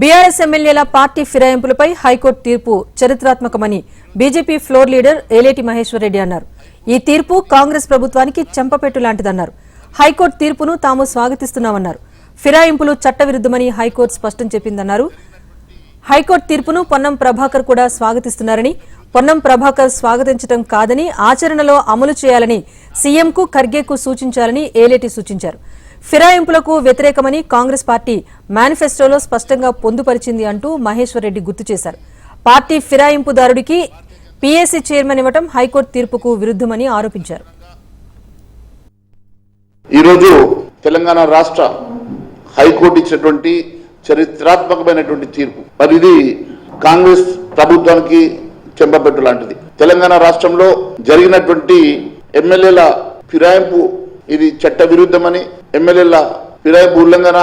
BRS ఎమ్మెల్యేల party ఫిరాయింపులపై high court తీర్పు చరిత్రాత్మకమని BJP floor leader Alleti Maheshwar Reddy అన్నారు. ఈ తీర్పు కాంగ్రెస్ ప్రభుత్వానికి చెంపపెట్టు లాంటిదన్నారు. హైకోర్టు తీర్పును తాము స్వాగతిస్తున్నామన్నారు. ఫిరాయింపులు చట్టవిరుద్ధమని హైకోర్టు స్పష్టం చెప్పిందన్నారు. హైకోర్టు తీర్పును పొన్నం ప్రభాకర్ కూడా స్వాగతిస్తున్నారని పొన్నం ప్రభాకర్ స్వాగతించడం కాదని ఆచరణలో అమలు చేయాలని సీఎంకు ఖర్గేకు సూచించాలని ఏలేటి సూచించారు. ఫిరాయింపులకు వ్యతిరేకమని కాంగ్రెస్ పార్టీ మేనిఫెస్టోలో స్పష్టంగా పొందుపరిచింది అంటూ మహేశ్వర్ రెడ్డి గుర్తు చేశారు. పార్టీ ఫిరాయింపుదారుడికి పీఏసీ చైర్మన్ ఇవ్వటం హైకోర్టు తీర్పుకు విరుద్ధమని ఆరోపించారు. ఈరోజు తెలంగాణ రాష్ట్ర హైకోర్టు ఇచ్చినటువంటి చరిత్రాత్మకమైనటువంటి తీర్పు. మరి ఇది కాంగ్రెస్ ప్రభుత్వానికి చెంపబెట్టు లాంటిది. తెలంగాణ రాష్ట్రంలో జరిగినటువంటి ఎమ్మెల్యేల ఫిరాయింపు ఇది చట్ట విరుద్ధమని ఎమ్మెల్యేల ఫిరాయింపు ఉల్లంఘన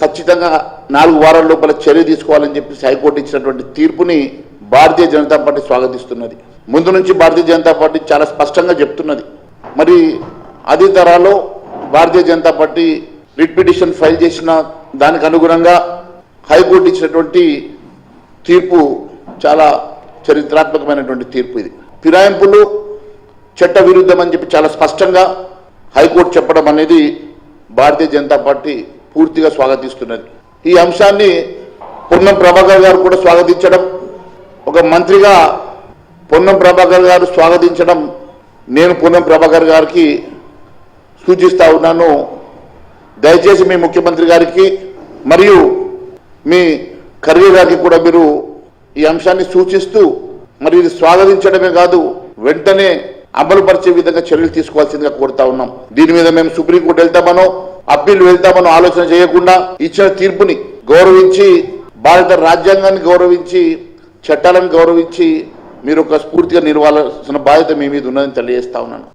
ఖచ్చితంగా నాలుగు వారాల లోపల చర్య తీసుకోవాలని చెప్పి హైకోర్టు ఇచ్చినటువంటి తీర్పుని భారతీయ జనతా పార్టీ స్వాగతిస్తున్నది. ముందు నుంచి భారతీయ జనతా పార్టీ చాలా స్పష్టంగా చెప్తున్నది. మరి అదే తరాలో Bharatiya Janata party writ petition file చేసిన దానికి అనుగుణంగా హైకోర్టు ఇచ్చినటువంటి తీర్పు చాలా చరిత్రాత్మకమైనటువంటి తీర్పు ఇది. ఫిరాయింపులు చట్ట విరుద్ధం అని చెప్పి చాలా స్పష్టంగా హైకోర్టు చెప్పడం అనేది భారతీయ జనతా పార్టీ పూర్తిగా స్వాగతిస్తున్నది. ఈ అంశాన్ని పొన్నం ప్రభాకర్ గారు కూడా స్వాగతించడం ఒక మంత్రిగా పొన్నం ప్రభాకర్ గారు స్వాగతించడం నేను పొన్నం ప్రభాకర్ గారికి సూచిస్తా ఉన్నాను. దయచేసి మీ ముఖ్యమంత్రి గారికి మరియు మీ ఖర్గే గారికి కూడా మీరు ఈ అంశాన్ని సూచిస్తూ మరి ఇది స్వాగతించడమే కాదు వెంటనే అమలుపరిచే విధంగా చర్యలు తీసుకోవాల్సిందిగా కోరుతా ఉన్నాం. దీని మీద మేము సుప్రీంకోర్టు వెళ్తామనో అప్పీల్ వెళ్తామనో ఆలోచన చేయకుండా ఇచ్చిన తీర్పుని గౌరవించి భారత రాజ్యాంగాన్ని గౌరవించి చట్టాలను గౌరవించి మీరు ఒక స్ఫూర్తిగా నిర్వాల్సిన బాధ్యత మీ మీద ఉన్నదని తెలియజేస్తా ఉన్నాను.